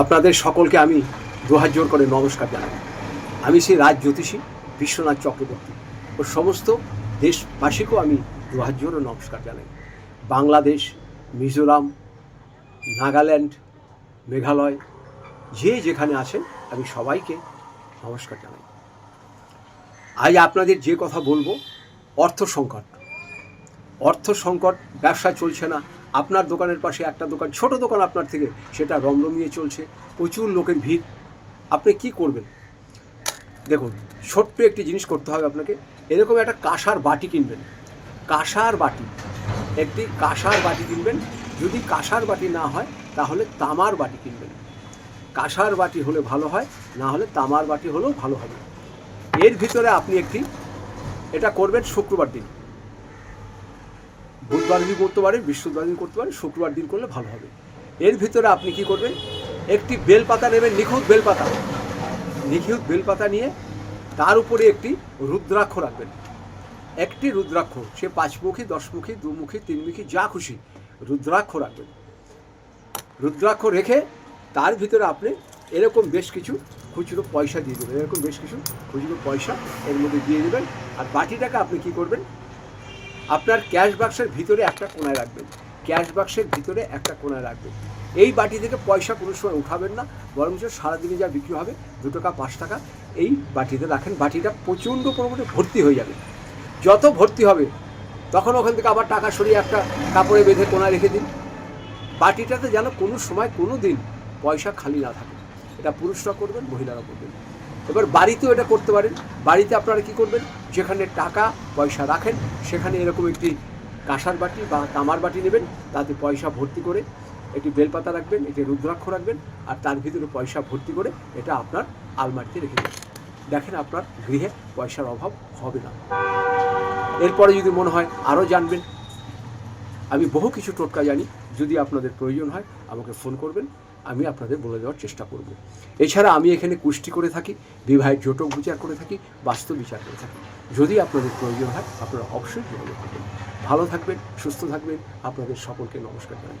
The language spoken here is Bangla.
আপনাদের সকলকে আমি দুহাত জোর করে নমস্কার জানাই। আমি সেই রাজ জ্যোতিষী বিশ্বনাথ চক্রবর্তী ও সমস্ত দেশবাসীকেও আমি দুহাত জোর নমস্কার জানাই। বাংলাদেশ, মিজোরাম, নাগাল্যান্ড, মেঘালয়, যে যেখানে আছেন, আমি সবাইকে নমস্কার জানাই। আজ আপনাদের যে কথা বলব, অর্থ সংকট। অর্থ সংকট, ব্যবসা চলছে না আপনার দোকানের পাশে একটা দোকান, ছোট দোকান আপনার থেকে, সেটা রমরমিয়ে চলছে। প্রচুর লোকের ভিড়। আপনি কি করবেন? দেখুন, ছোট্ট একটি জিনিস করতে হবে আপনাকে। এরকম একটা কাঁসার বাটি কিনবেন। কাঁসার বাটি। একটি কাঁসার বাটি কিনবেন। যদি কাঁসার বাটি না হয়, তাহলে তামার বাটি কিনবেন। কাঁসার বাটি হলে ভালো হয়, না হলে তামার বাটি হলেও ভালো হবে। এর ভিতরে আপনি একটি, এটা করবেন শুক্রবার দিন। বুধবার দিন করতে পারেন, বৃহস্পতিবার দিন করতে পারেন, শুক্রবার দিন করলে ভালো হবে। এর ভিতরে আপনি কি করবেন? একটি বেলপাতা নেবেন, নিখুঁত বেলপাতা। নিখুঁত বেলপাতা নিয়ে তার উপরে একটি রুদ্রাক্ষ রাখবেন। একটি রুদ্রাক্ষ, সে পাঁচমুখী, দশমুখী, দুমুখী, তিনমুখী, যা খুশি, রুদ্রাক্ষ রাখবেন। রুদ্রাক্ষ রেখে তার ভিতরে আপনি এরকম বেশ কিছু খুচরো পয়সা দিয়ে দেবেন। এরকম বেশ কিছু খুচরো পয়সা এর মধ্যে দিয়ে দেবেন। আর বাটিটাকে আপনি কি করবেন? আপনার ক্যাশ বাক্সের ভিতরে একটা কোনায় রাখবেন। ক্যাশ বাক্সের ভিতরে একটা কোনায় রাখবেন। এই বাটি থেকে পয়সা কোনো সময় উঠাবেন না, বরঞ্চ সারাদিনে যা বিক্রি হবে, দু টাকা, পাঁচ টাকা, এই বাটিতে রাখেন। বাটিটা প্রচণ্ড পরিমাণে ভর্তি হয়ে যাবে। যত ভর্তি হবে, তখন ওখান থেকে আবার টাকা সরিয়ে একটা কাপড়ে বেঁধে কোনায় রেখে দিন। বাটিটাতে যেন কোনো সময় কোনো দিন পয়সা খালি না থাকে। এটা পুরুষরা করবেন, মহিলারা করবেন। এবার বাড়িতেও এটা করতে পারেন। বাড়িতে আপনারা কি করবেন? যেখানে টাকা, পয়সা রাখেন, সেখানে এরকম একটি কাঁসার বাটি বা তামার বাটি নেবেন, তাতে পয়সা ভর্তি করে একটি বেলপাতা রাখবেন, একটি রুদ্রাক্ষ রাখবেন, আর তার ভিতরে পয়সা ভর্তি করে এটা আপনার আলমারিতে রেখে দেবেন। দেখেন আপনার গৃহে পয়সার অভাব হবে না। এরপরে যদি মনে হয় আরও জানবেন, আমি বহু কিছু টোটকা জানি। যদি আপনাদের প্রয়োজন হয়, আমাকে ফোন করবেন। আমি আপনাদের বলে দেওয়ার চেষ্টা করব। এছাড়া আমি এখানে কুষ্টি করে থাকি, বিবাহের জোটক বিচার করে থাকি বাস্তব বিচার করে থাকি। যদি আপনাদের প্রয়োজন হয়, আপনারা অবশ্যই যোগাযোগ করবেন। ভালো থাকবেন, সুস্থ থাকবেন, আপনাদের সকলকে নমস্কার জানাই।